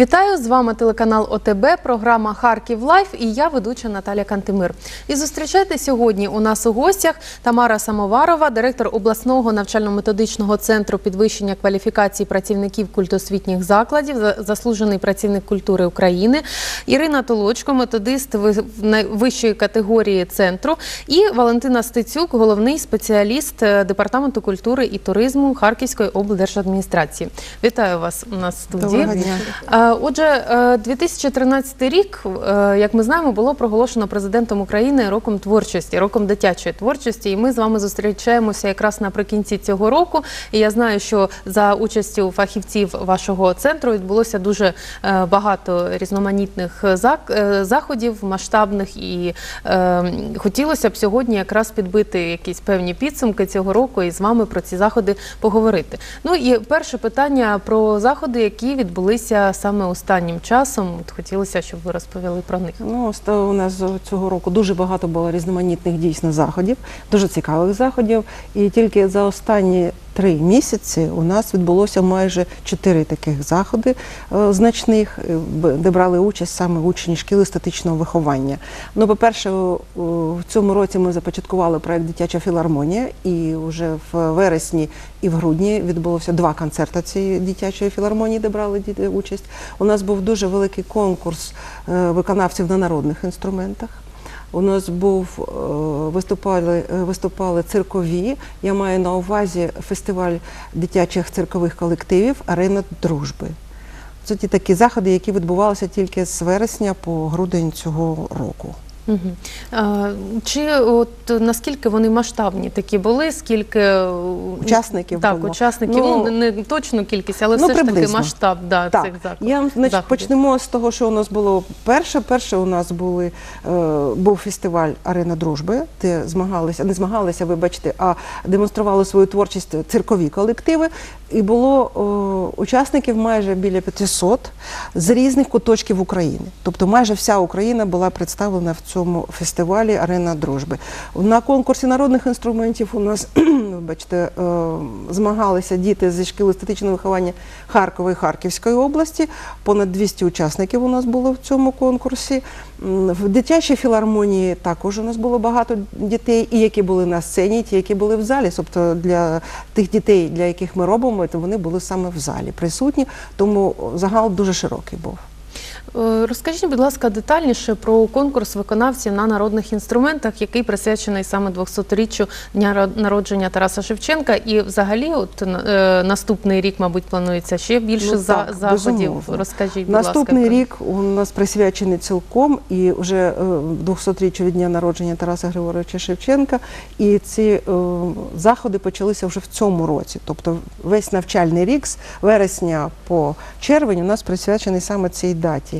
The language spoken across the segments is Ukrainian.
Вітаю з вами телеканал ОТБ, програма Харків Лайф і я ведуча Наталя Кантемир. І зустрічайте сьогодні у нас у гостях Тамара Самоварова, директор обласного навчально-методичного центру підвищення кваліфікації працівників культосвітніх закладів, за- заслужений працівник культури України, Ірина Толочко, методист ви- найвищої категорії центру, і Валентина Стецюк, головний спеціаліст е, департаменту культури і туризму Харківської облдержадміністрації. Вітаю вас у нас в студії. Доброго дня. Е, Отже, е, 2013 рік, е, як ми знаємо, було проголошено президентом України роком творчості, роком дитячої творчості. І ми з вами зустрічаємося якраз наприкінці цього року. І я знаю, що за участю фахівців вашого центру відбулося дуже е, багато різноманітних е, заходів, масштабних, і е, хотілося б сьогодні якраз підбити якісь певні підсумки цього року і з вами про ці заходи поговорити. Ну і перше питання про заходи, які відбулися саме останнім часом. От хотілося, щоб ви розповіли про них. Ну, у нас цього року дуже багато було різноманітних дійсно заходів, дуже цікавих заходів. І тільки за останні три місяці у нас відбулося майже чотири таких заходи е, значних, е, де брали участь саме учні шкіл естетичного виховання. Ну, по-перше, в цьому році ми започаткували проект Дитяча філармонія, і вже в вересні і в грудні відбулося два концерти цієї дитячої філармонії, де брали участь. У нас був дуже великий конкурс е, виконавців на народних інструментах. У нас був е, виступали, е, виступали циркові. Я маю на увазі фестиваль дитячих циркових колективів Арена дружби. Це ті такі заходи, які відбувалися тільки з вересня по грудень цього року. Угу. А, чи от наскільки вони масштабні такі були? Скільки е, Учасників так, було? учасників? Ну, Ну, не точну кількість, але ну, все ж таки приблизно. масштаб да, Так, цих заходів. я значить, заходів. почнемо з того, що у нас було перше. Перше у нас були, е, був фестиваль Арена дружби, де змагалися, не змагалися, вибачте, а демонстрували свою творчість циркові колективи. І було о, учасників майже біля 500 з різних куточків України. Тобто майже вся Україна була представлена в цьому фестивалі Арена дружби. На конкурсі народних інструментів у нас, вибачте, е, змагалися діти зі шкіл естетичного виховання Харкова і Харківської області. Понад 200 учасників у нас було в цьому конкурсі. В дитячій філармонії також у нас було багато дітей, і які були на сцені, і ті, які були в залі. Тобто для тих дітей, для яких ми робимо, то вони були саме в залі присутні, тому загал дуже широкий був. Е, Розкажіть, будь ласка, детальніше про конкурс виконавців на народних інструментах, який присвячений саме 200-річчю дня ро- народження Тараса Шевченка. І взагалі, от е, наступний рік, мабуть, планується ще більше Ну, за так, заходів. безумовно. Розкажіть, будь Наступний ласка. рік у нас присвячений цілком і вже е, 200-річчю від дня народження Тараса Григоровича Шевченка. І ці е, заходи почалися вже в цьому році. Тобто весь навчальний рік з вересня по червень у нас присвячений саме цій даті.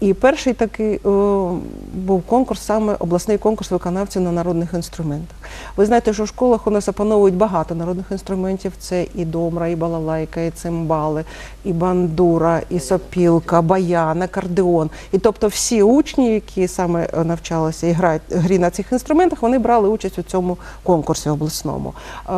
І перший такий е, був конкурс, саме обласний конкурс виконавців на народних інструментах. Ви знаєте, що в школах у нас опановують багато народних інструментів. Це і домра, і балалайка, і цимбали, і бандура, і сопілка, баян, акордеон. І тобто всі учні, які саме е, навчалися і грають грі на цих інструментах, вони брали участь у цьому конкурсі обласному. Е,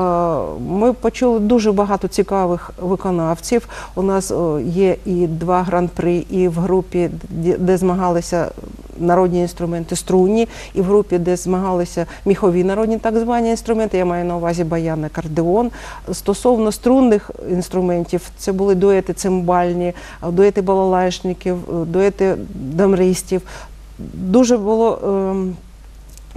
Ми почули дуже багато цікавих виконавців. У нас є і два гран-при, і в групі, де- змагалися народні інструменти струнні, і в групі, де змагалися міхові народні так звані інструменти. Я маю на увазі баян, акордеон. Стосовно струнних інструментів, це були дуети цимбальні, дуети балалайшників, дуети дамристів. Дуже було. ем,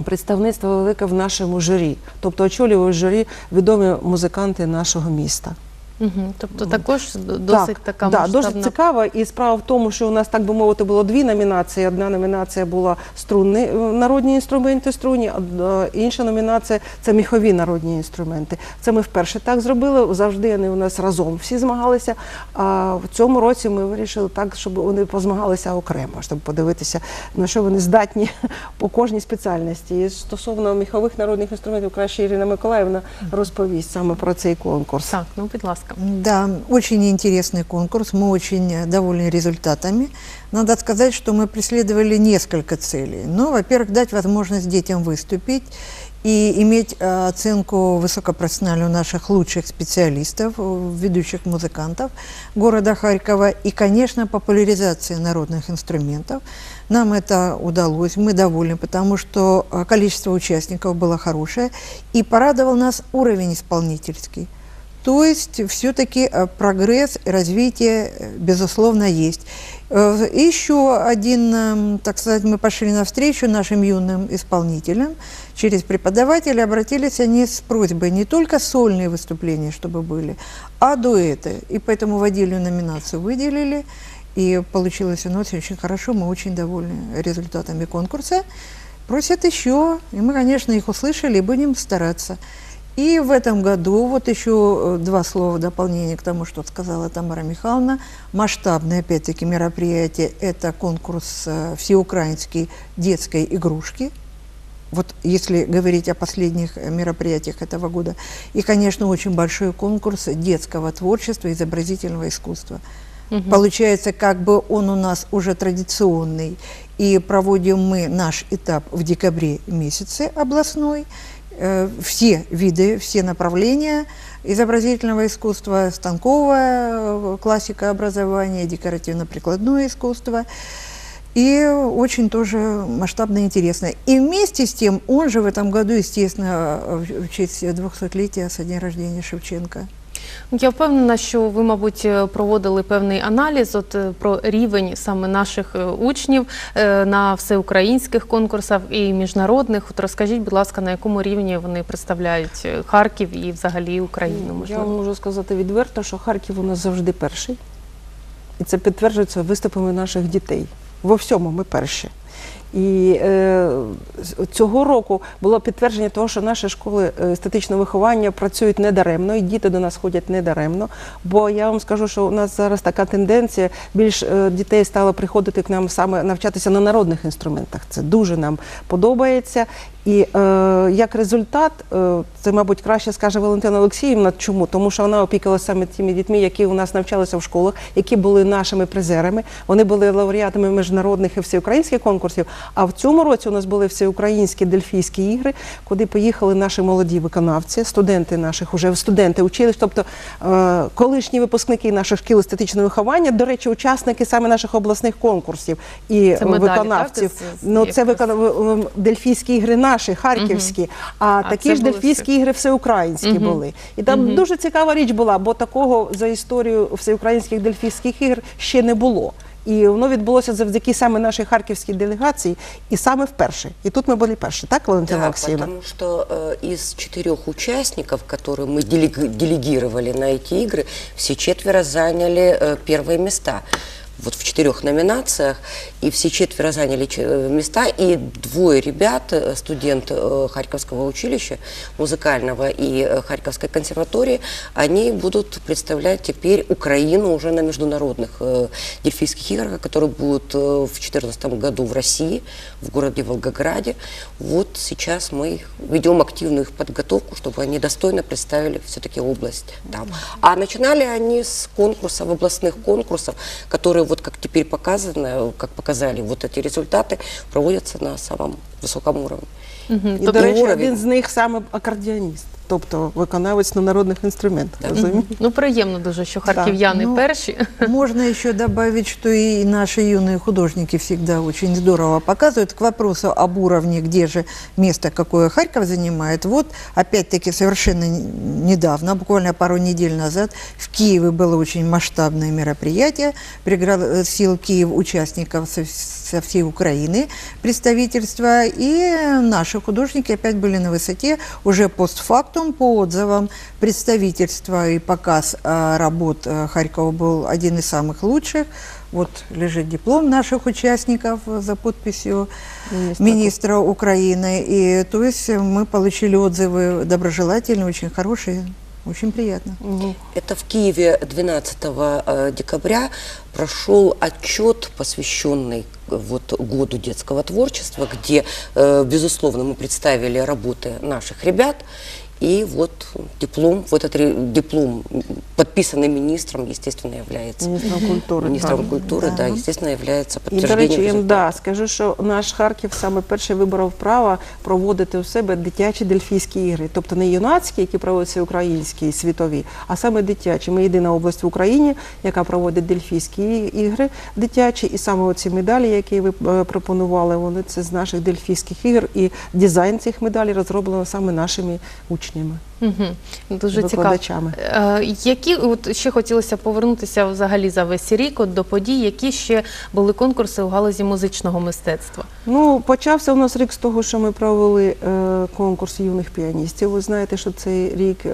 Представництво велике в нашому журі, тобто очолювали журі відомі музиканти нашого міста. Угу. Тобто також досить така да, масштабна. дуже цікаво. І справа в тому, що у нас, так би мовити, було дві номінації. Одна номінація була струнні е, народні інструменти струнні, а е, інша номінація це міхові народні інструменти. Це ми вперше так зробили. Завжди вони у нас разом всі змагалися. А в цьому році ми вирішили так, щоб вони позмагалися окремо, щоб подивитися, на що вони здатні по кожній спеціальності. І стосовно міхових народних інструментів, краще Ірина Миколаївна розповість саме про цей конкурс. Так, ну будь ласка. Ласка. Да, очень интересный конкурс, мы очень довольны результатами. Надо сказать, что мы преследовали несколько целей. Ну, во-первых, дать возможность детям выступить и иметь э, оценку высокопрофессиональную наших лучших специалистов, э, ведущих музыкантов города Харькова и, конечно, популяризация народных инструментов. Нам это удалось, мы довольны, потому что э, количество участников было хорошее и порадовал нас уровень исполнительский. То есть все-таки э, прогресс развитие, э, безусловно, есть. Э, и Еще один, эм, так сказать, мы пошли навстречу нашим юным исполнителям. Через преподавателя обратились они с просьбой не только сольные выступления, чтобы были, а дуэты. И поэтому в отдельную номинацию выделили. И получилось у нас очень хорошо, мы очень довольны результатами конкурса. Просят еще, и мы, конечно, их услышали и будем стараться. И в этом году, вот еще э, два слова в дополнение к тому, что сказала Тамара Михайловна, масштабное, опять-таки, мероприятие – это конкурс э, всеукраинской детской игрушки. Вот если говорить о последних э, мероприятиях этого года. И, конечно, очень большой конкурс детского творчества, изобразительного искусства. Получается, как бы он у нас уже традиционный, и проводим мы наш этап в декабре месяце областной. Э, Все виды, все направления изобразительного искусства, станковая э, классика образования, декоративно-прикладное искусство. И очень тоже масштабно интересно. И вместе с тем, он же в этом году, естественно, в честь 200-летия со дня рождения Шевченка. Я впевнена, що ви, мабуть, е, проводили певний аналіз от е, про рівень саме наших е, учнів на всеукраїнських конкурсах і міжнародних. От розкажіть, будь ласка, на якому рівні вони представляють Харків і взагалі Україну? Я Можливо, вам можу сказати відверто, що Харків у нас завжди перший. І це підтверджується виступами наших дітей. Во всьому ми перші. І е, цього року було підтвердження того, що наші школи е, естетичного виховання працюють недаремно, і діти до нас ходять недаремно. Бо я вам скажу, що у нас зараз така тенденція, більш е, дітей стало приходити к нам саме навчатися на народних інструментах. Це дуже нам подобається. І е, як результат, е, це, мабуть, краще скаже Валентина Олексіївна. Чому? Тому що вона опікалася саме тими дітьми, які у нас навчалися в школах, які були нашими призерами. Вони були лауреатами міжнародних і всеукраїнських конкурсів. А в цьому році у нас були всеукраїнські дельфійські ігри, куди поїхали наші молоді виконавці, студенти наших уже студенти училищ, тобто е, колишні випускники наших шкіл естетичного виховання, до речі, учасники саме наших обласних конкурсів і Це медалі, виконавців. так, ну це виконав дельфійські ігри наші, харківські, а, А, такі ж дельфійські ігри всеукраїнські Мгм. були. І там дуже цікава річ була, бо такого за історію всеукраїнських дельфійських ігр ще не було. І воно відбулося завдяки саме нашій харківській делегації, і саме вперше. І тут ми були перші, так, Валентина Да, Олексіївна? потому что э, из четырех участников, которые мы делег- делегировали на эти игры, все четверо заняли э, первые места. Вот в четырех номинациях, и все четверо заняли э, места, и двое ребят, э, студент э, Харьковского училища музыкального и Харьковской консерватории, они будут представлять теперь Украину уже на международных э, дельфийских играх, которые будут э, в 2014 году в России, в городе Волгограде. Вот сейчас мы ведем активную их подготовку, чтобы они достойно представили все-таки область там. А начинали они с конкурсов, областных конкурсов, которые вот как теперь показано, как показали вот эти результаты, проводятся на самом высоком уровне. Мгм. І, Тобто- до речі, уровень. один з них саме акордіоніст, тобто виконавець на народних інструментах. Так. розумієте? ну приємно дуже, що харків'яни Ну, перші. Можно еще добавить, что и наши юные художники всегда очень здорово показывают. К вопросу об уровне, где же место, какое Харьков занимает. Вот, опять-таки, совершенно н- недавно, буквально пару недель назад, в Киеве было очень масштабное мероприятие. Пригласил Киев участников со, со всей Украины, представительства. И наши художники опять были на высоте. Уже постфактум, по отзывам представительства и показ а, работ а, Харькова был один из самых лучших. Вот лежит диплом наших участников за подписью Министра министра Украины. И то есть мы получили отзывы доброжелательные, очень хорошие, очень приятно. Это в Киеве 12 э, декабря прошел отчет, посвященный э, вот году детского творчества, где, э, безусловно, мы представили работы наших ребят. И вот диплом, вот этот ре- диплом, м, подписанный министром, естественно, является Міністром культури. министром так. культуры, да, естественно, является І, до подтверждением речі, результата. да, скажу, що наш Харків саме перший виборов право проводити у себе дитячі дельфійські ігри, тобто не юнацькі, які проводяться українські, світові, а саме дитячі. Ми єдина область в Україні, яка проводить дельфійські ігри дитячі, і саме оці медалі, які ви е, пропонували, вони це з наших дельфійських ігор, і дизайн цих медалей розроблено саме нашими учнями. учнями. Угу. Дуже цікаво. Е, які от ще хотілося повернутися взагалі за весь рік от, до подій, які ще були конкурси у галузі музичного мистецтва? Ну, почався у нас рік з того, що ми провели е, конкурс юних піаністів. Ви знаєте, що цей рік е,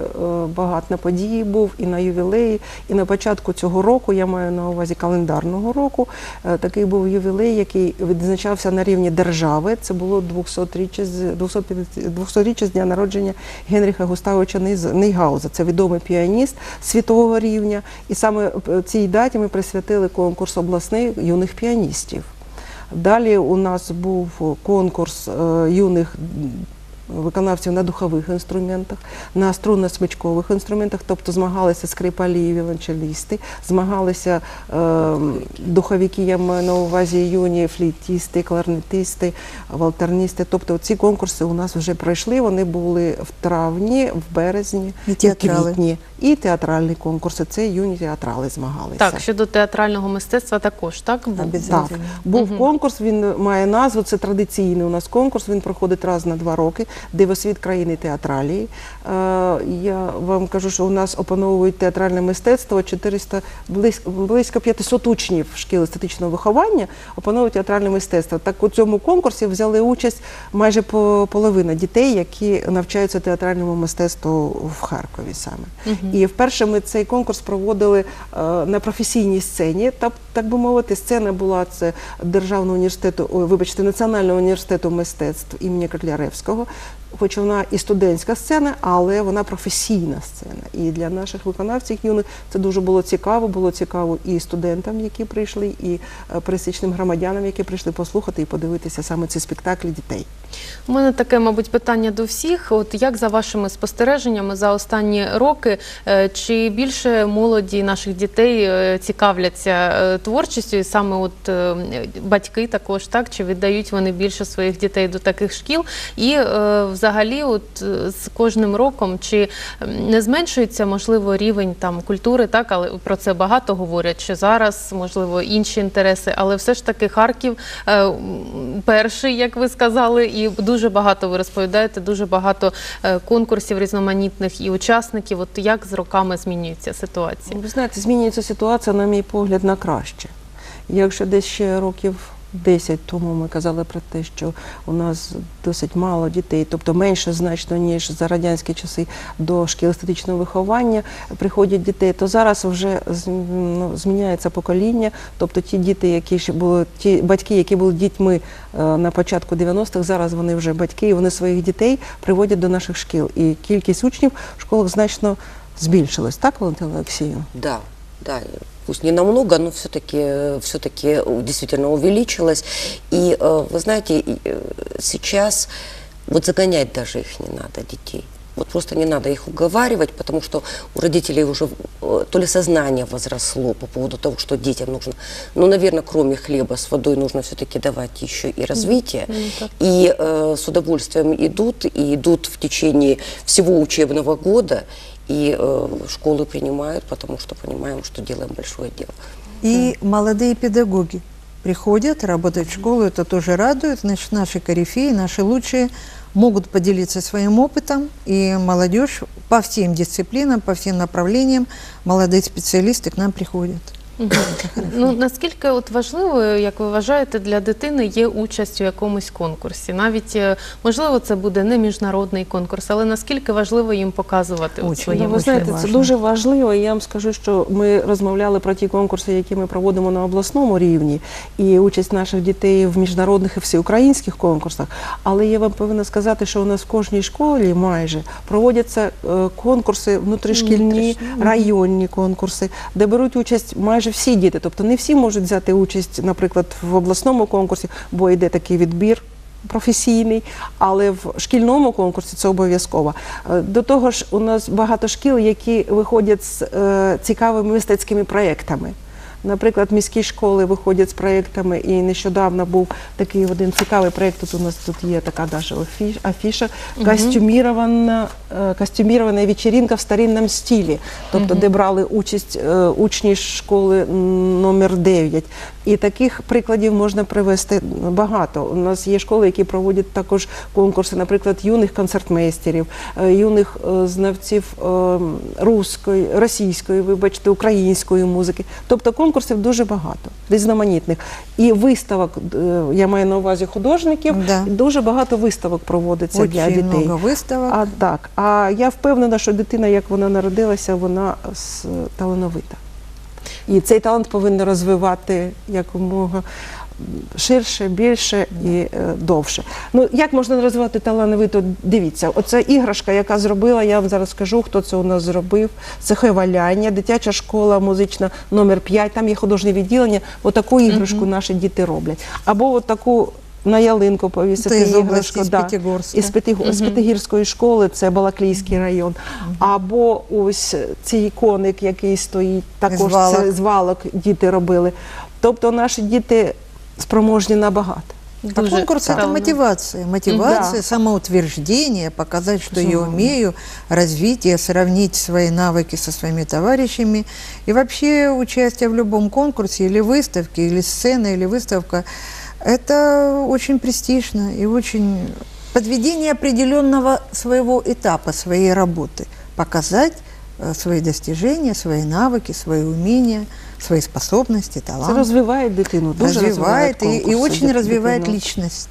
багато на події був і на ювілеї, і на початку цього року, я маю на увазі календарного року. е, такий був ювілей, який відзначався на рівні держави. Це було 200-річчя з 250 200-річчя з дня народження Генріха Густавовича Низ- Нейгауза. Це відомий піаніст світового рівня. І саме е, цій даті ми присвятили конкурс обласний юних піаністів. Далі у нас був конкурс е, юних виконавців на духових інструментах, на струнно-смичкових інструментах, тобто змагалися скрипалі і віолончелісти, змагалися е, духовики, я маю на увазі юні флейтісти, кларнетисти, валтерністи. Тобто ці конкурси у нас вже пройшли, вони були в травні, в березні, І в квітні. І театральні конкурси. Це юні театрали змагалися. Так, щодо театрального мистецтва також, так? був? Так, був Мгм. конкурс, він має назву, це традиційний у нас конкурс, він проходить раз на два роки, дивосвіт країни театралії. Е, я вам кажу, що у нас опановують театральне мистецтво 400, близько, близько 500 учнів шкіл естетичного виховання опановують театральне мистецтво. Так у цьому конкурсі взяли участь майже по половина дітей, які навчаються театральному мистецтву в Харкові саме. І вперше ми цей конкурс проводили е, на професійній сцені. Так, так би мовити, сцена була це Державного університету, вибачте, Національного університету мистецтв імені Котляревського. Хоч вона і студентська сцена, але вона професійна сцена. І для наших виконавців юних це дуже було цікаво. Було цікаво і студентам, які прийшли, і е, пересічним громадянам, які прийшли послухати і подивитися саме ці спектаклі дітей. У мене таке, мабуть, питання до всіх. От як за вашими спостереженнями за останні роки, е, чи більше молоді наших дітей е, цікавляться е, творчістю, і саме от батьки також так, чи віддають вони більше своїх дітей до таких шкіл? І взагалі, от з кожним роком, чи не зменшується можливо рівень там культури, так, але про це багато говорять, що зараз можливо інші інтереси, але все ж таки Харків перший, як ви сказали, і дуже багато ви розповідаєте, дуже багато е, конкурсів різноманітних і учасників. От як з роками змінюється ситуація? Ви знаєте, змінюється ситуація, на мій погляд, на краще. Якщо десь ще років 10 тому ми казали про те, що у нас досить мало дітей, тобто менше значно, ніж за радянські часи до шкіл естетичного виховання приходять дітей, то зараз вже ну, зміняється покоління. Тобто ті діти, які ще були, ті батьки, які були дітьми е, на початку 90-х, зараз вони вже батьки, і вони своїх дітей приводять до наших шкіл. І кількість учнів в школах значно збільшилась, так, Валентина Олексіївна? Да, да, пусть не намного, но все-таки все-таки действительно увеличилось. И э, вы знаете, э, сейчас вот загонять даже их не надо, детей. Вот просто не надо их уговаривать, потому что у родителей уже э, то ли сознание возросло по поводу того, что детям нужно, ну, наверное, кроме хлеба с водой нужно все-таки давать еще и развитие. И э, с удовольствием идут, и идут в течение всего учебного года, и э, школы принимают, потому что понимаем, что делаем большое дело. И молодые педагоги приходят, работают в школу, это тоже радует. Значит, наши корифеи, наши лучшие могут поделиться своим опытом, и молодежь по всем дисциплинам, по всем направлениям, молодые специалисты к нам приходят. Ну наскільки от важливою, як ви вважаєте, для дитини є участь у якомусь конкурсі? Навіть е, можливо, це буде не міжнародний конкурс, але наскільки важливо їм показувати от Очень. своє Ну, ви знаєте, це важливо. дуже важливо. І я вам скажу, що ми розмовляли про ті конкурси, які ми проводимо на обласному рівні, і участь наших дітей в міжнародних і всеукраїнських конкурсах. Але я вам повинна сказати, що у нас в кожній школі майже проводяться е, конкурси внутрішкільні, районні конкурси, де беруть участь майже всі діти. Тобто не всі можуть взяти участь, наприклад, в обласному конкурсі, бо йде такий відбір. професійний, але в шкільному конкурсі це обов'язково. Е, До того ж, у нас багато шкіл, які виходять з е, цікавими мистецькими проєктами. Наприклад, міські школи виходять з проєктами, і нещодавно був такий один цікавий проєкт. Тут у нас тут є така даже афіш- афіша костюмірована, е, костюмірована вечеринка в старинному стилі, тобто де брали участь е, учні школи номер 9. І таких прикладів можна привести багато. У нас є школи, які проводять також конкурси, наприклад, юних концертмейстерів, е, юних знавців е, руської, російської, вибачте, української музики. Тобто конкурсів дуже багато, різноманітних. І виставок, е, я маю на увазі художників, Да. дуже багато виставок проводиться для Очень дітей. много виставок. А так, а я впевнена, що дитина, як вона народилася, вона талановита. І цей талант повинен розвивати якомога ширше, більше і е, довше. Ну як можна розвивати талановито? Дивіться, оце іграшка, яка зробила. Я вам зараз скажу, хто це у нас зробив. Це Хеваляння, дитяча школа музична номер 5 Там є художнє відділення. Отаку іграшку наші діти роблять. Або отаку. На ялинку повісити із іграшку, області, з П'ятигорська. із П'ятиго- з П'ятигірської школи, це Балаклійський район. Або ось цей коник, який стоїть, також З валок. це з валок діти робили. Тобто наші діти спроможні набагато. А Дуже конкурс это мотивация. Мотивация, Да. самоутверждение, показать, что я умею, развитие, сравнить свои навыки со своими товарищами. И вообще участие в любом конкурсе или выставке, или сцена, или выставка, это очень престижно и очень подведение определенного своего этапа, своей работы. Показать свои достижения, свои навыки, свои умения, свои способности, Це таланты розвиває дитину, дуже развивает и, и конкурси очень дит- развивает дитину. личность.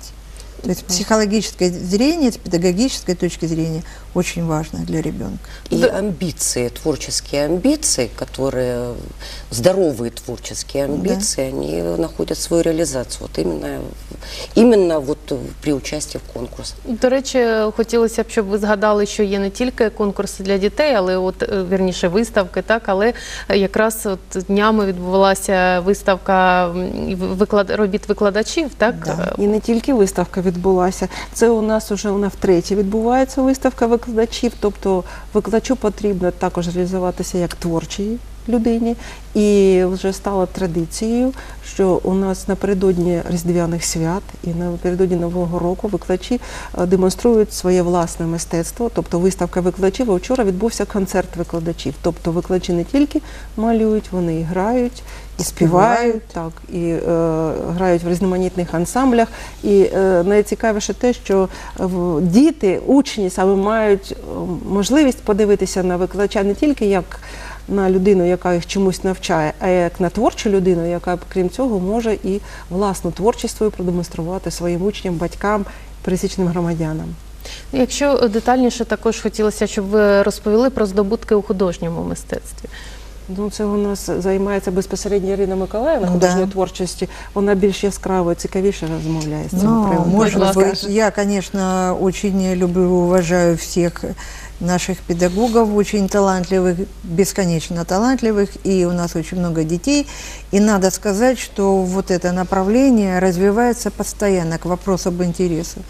То есть с психологической зрения, с педагогической точки зрения очень важно для ребенка. И амбиции, творческие амбиции, которые здоровые творческие амбиции, они находят свою реализацию вот именно, именно вот при участии в конкурсах. До речі, хотілося б, щоб ви згадали, що є не тільки конкурси для дітей, але от е, вірніше виставки, так але е, якраз от днями відбувалася виставка виклад... робіт викладачів, так Да. Е, І не тільки виставка відбулася. Це у нас вже вона втретє відбувається виставка викладачів. Тобто викладачу потрібно також реалізуватися як творчій людині. І вже стало традицією, що у нас напередодні різдвяних свят і напередодні Нового року викладачі е, демонструють своє власне мистецтво, тобто виставка викладачів. А вчора відбувся концерт викладачів. Тобто викладачі не тільки малюють, вони і грають, і співають, так, і е, грають в різноманітних ансамблях. І е, найцікавіше те, що діти, учні саме мають можливість подивитися на викладача не тільки як на людину, яка їх чомусь навчає, а як на творчу людину, яка, крім цього, може і власну творчість продемонструвати своїм учням, батькам, пересічним громадянам. Якщо детальніше, також хотілося, щоб ви розповіли про здобутки у художньому мистецтві. Ну, це у нас займається безпосередньо Ірина Миколаївна Ну, художньої да. творчості. Вона більш яскраво, цікавіше розмовляє з цього Ну, приводу. может Будь ласка. быть, я, конечно, очень люблю и уважаю всех наших педагогов, очень талантливых, бесконечно талантливых, и у нас очень много детей. И надо сказать, что вот это направление развивается постоянно к вопросу об интересе.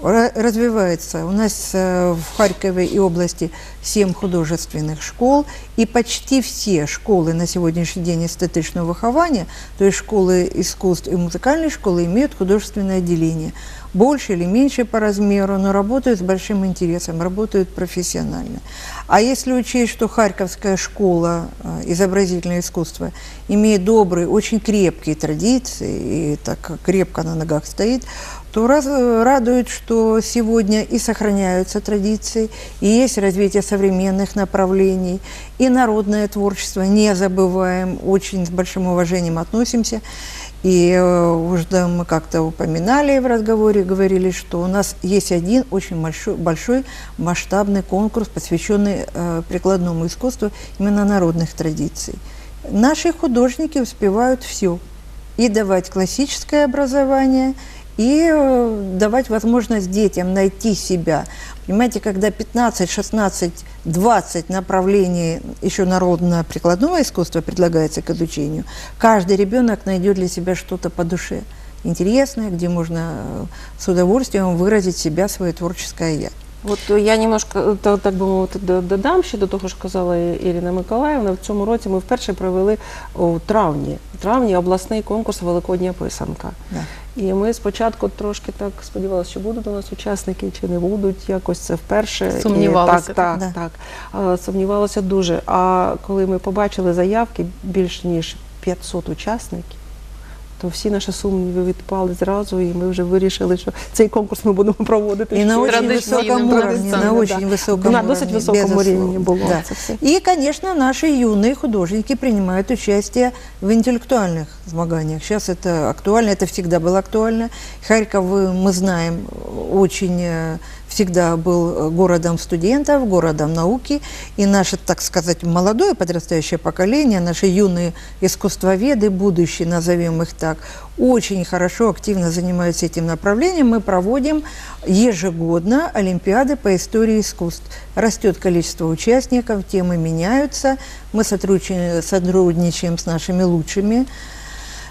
Ра- Развивается. У нас э, в Харькове и области семь художественных школ, и почти все школы на сегодняшний день эстетичного выхования, то есть школы искусств и музыкальные школы, имеют художественное отделение. Больше или меньше по размеру, но работают с большим интересом, работают профессионально. А если учесть, что Харьковская школа э, изобразительного искусства имеет добрые, очень крепкие традиции, и так крепко на ногах стоит, то раз, э, радует, что сегодня и сохраняются традиции, и есть развитие современных направлений, и народное творчество, не забываем, очень с большим уважением относимся. И э, уже мы как-то упоминали в разговоре, говорили, что у нас есть один очень большой, большой масштабный конкурс, посвященный э, прикладному искусству именно народных традиций. Наши художники успевают все. И давать классическое образование, и э, давать возможность детям найти себя. Понимаете, когда 15, 16, 20 направлений еще народно-прикладного искусства предлагается к изучению, каждый ребенок найдет для себя что-то по душе. интересное, где можно э, с удовольствием выразить себя, свое творческое «я». От е, я немножко е, так, так би мовити до- додам ще до того, що казала І- Ірина Миколаївна. В цьому році ми вперше провели у травні. В травні обласний конкурс Великодня писанка. Да. І ми спочатку трошки так сподівалися, що будуть у нас учасники чи не будуть. Якось це вперше. І Сумнівалися, Так, так, да. так. Сумнівалося дуже. А коли ми побачили заявки більш ніж 500 учасників То всі наші сумніви відпали зразу, і ми вже вирішили, що цей конкурс ми будемо проводити. И на щороку. очень Традиционным высоком уровне, на Традиционно, очень да. высоком На уровне. досить високому безусловно. рівні було Да. це все. И, конечно, наши юные художники принимают участие в интеллектуальных змаганиях. Сейчас это актуально, это всегда было актуально. Харьков, э, мы знаем, очень э, всегда был э, городом студентов, городом науки. И наше, так сказать, молодое подрастающее поколение, наши юные искусствоведы, будущие, назовем их так, очень хорошо, активно занимаются этим направлением. Мы проводим ежегодно Олимпиады по истории искусств. Растет количество участников, темы меняются. Мы сотрудничаем, сотрудничаем с нашими лучшими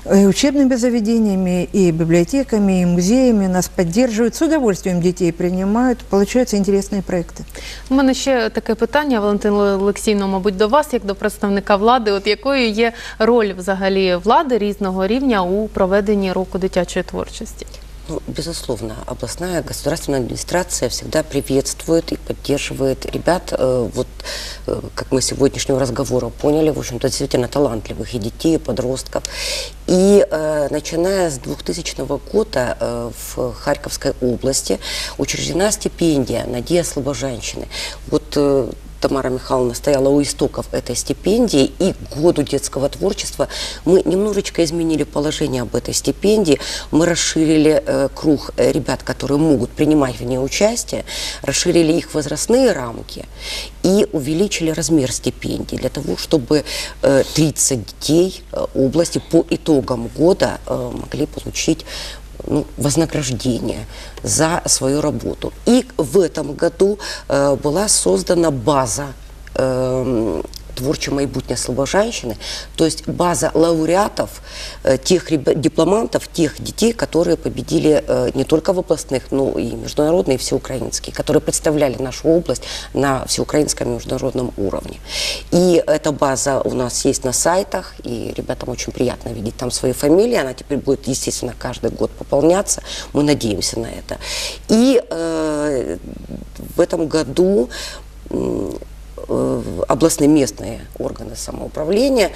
э, учебными заведениями, и библиотеками, и музеями. Нас поддерживают, с удовольствием детей принимают. Получаются интересные проекты. У мене ще таке питання, Валентина Олексійовна, мабуть, до вас, як до представника влади. От якою є роль взагалі влади різного рівня у проведенні року дитячої творчості? Ну, безусловно, областная государственная администрация всегда приветствует и поддерживает ребят, э, вот э, как мы с сегодняшнего разговора поняли, в общем-то, действительно талантливых и детей, и подростков. И э, начиная с 2000 года э, в Харьковской области учреждена стипендия «Надея Слобожанщины». Вот э, Тамара Михайловна стояла у истоков этой стипендии, и году детского творчества мы немножечко изменили положение об этой стипендии, мы расширили э, круг э, ребят, которые могут принимать в ней участие, расширили их возрастные рамки и увеличили размер стипендий для того, чтобы э, 30 детей э, области по итогам года э, могли получить ну, вознаграждение за свою работу. И в этом году э, была создана база э, творчего майбутня Слобожанщины, то есть база лауреатов, э, тех дипломантов, тех детей, которые победили э, не только в областных, но и международные, и всеукраинские, которые представляли нашу область на всеукраинском и международном уровне. И эта база у нас есть на сайтах, и ребятам очень приятно видеть там свои фамилии. Она теперь будет, естественно, каждый год пополняться. Мы надеемся на это. И э, в этом году областные местные органы самоуправления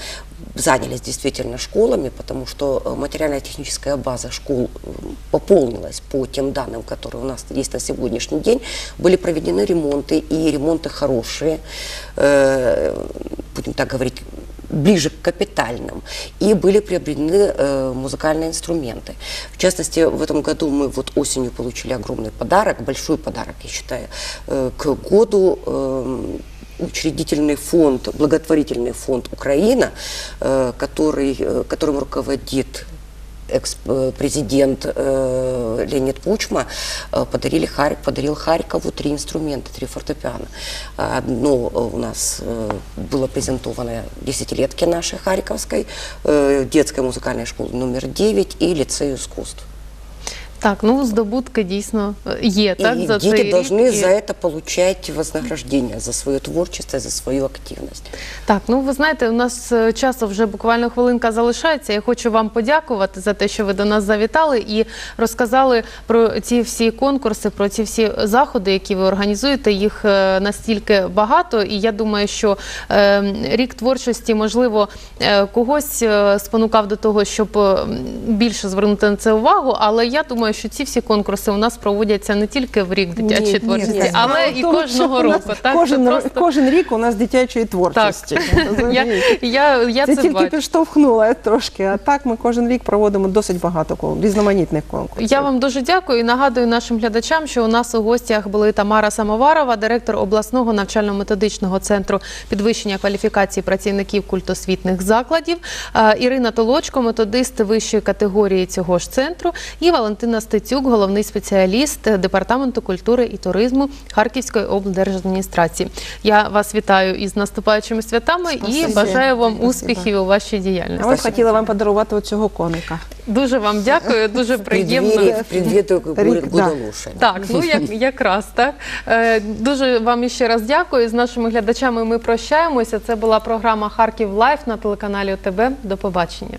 занялись действительно школами, потому что э, материально-техническая база школ э, пополнилась по тем данным, которые у нас есть на сегодняшний день. Были проведены ремонты, и ремонты хорошие, э, будем так говорить, ближе к капитальным, и были приобретены э, музыкальные инструменты. В частности, в этом году мы вот осенью получили огромный подарок, большой подарок, я считаю, э, к году э, учредительный фонд, благотворительный фонд Украина, э, который, э, которым руководит экс-президент э, Леонид Кучма подарили Харь- подарил Харькову три инструмента, три фортепиано. Одно у нас было презентовано десятилетки нашей Харьковской, детской музыкальной школы номер 9 и лицею искусств. Так, ну здобутки дійсно е, є, так, и за дети цей рік. должны І- за это получать вознаграждение, за свое творчество, за свою активность. Так, ну ви знаєте, у нас е, часу вже буквально хвилинка залишається. Я хочу вам подякувати за те, що ви до нас завітали і розказали про ці всі конкурси, про ці всі заходи, які ви організуєте. Їх е, настільки багато, і я думаю, що е, рік творчості, можливо, е, когось е, спонукав до того, щоб е, більше звернути на це увагу. Але я думаю, що ці всі конкурси у нас проводяться не тільки в рік дитячої Ні, творчості, ні, але і тому, кожного року. Так, Кожен, Це просто- кожен рік у нас дитячої творчості. Я, я, я це, це, тільки бачу. підштовхнула трошки, а так ми кожен рік проводимо досить багато різноманітних конкурсів. Я вам дуже дякую і нагадую нашим глядачам, що у нас у гостях були Тамара Самоварова, директор обласного навчально-методичного центру підвищення кваліфікації працівників культосвітних закладів, е, Ірина Толочко, методист вищої категорії цього ж центру, і Валентина Ірина Стецюк, головний спеціаліст департаменту культури і туризму Харківської облдержадміністрації. Я вас вітаю із наступаючими святами і бажаю вам Спасибо. успіхів у вашій А діяльності. ось хотіла вам подарувати оцього коника. Дуже вам дякую, дуже приємно. да. Гудалуши. Так, ну як, якраз так. Е, дуже вам іще раз дякую. З нашими глядачами ми прощаємося. Це була програма Харків Лайф на телеканалі ОТБ. До побачення.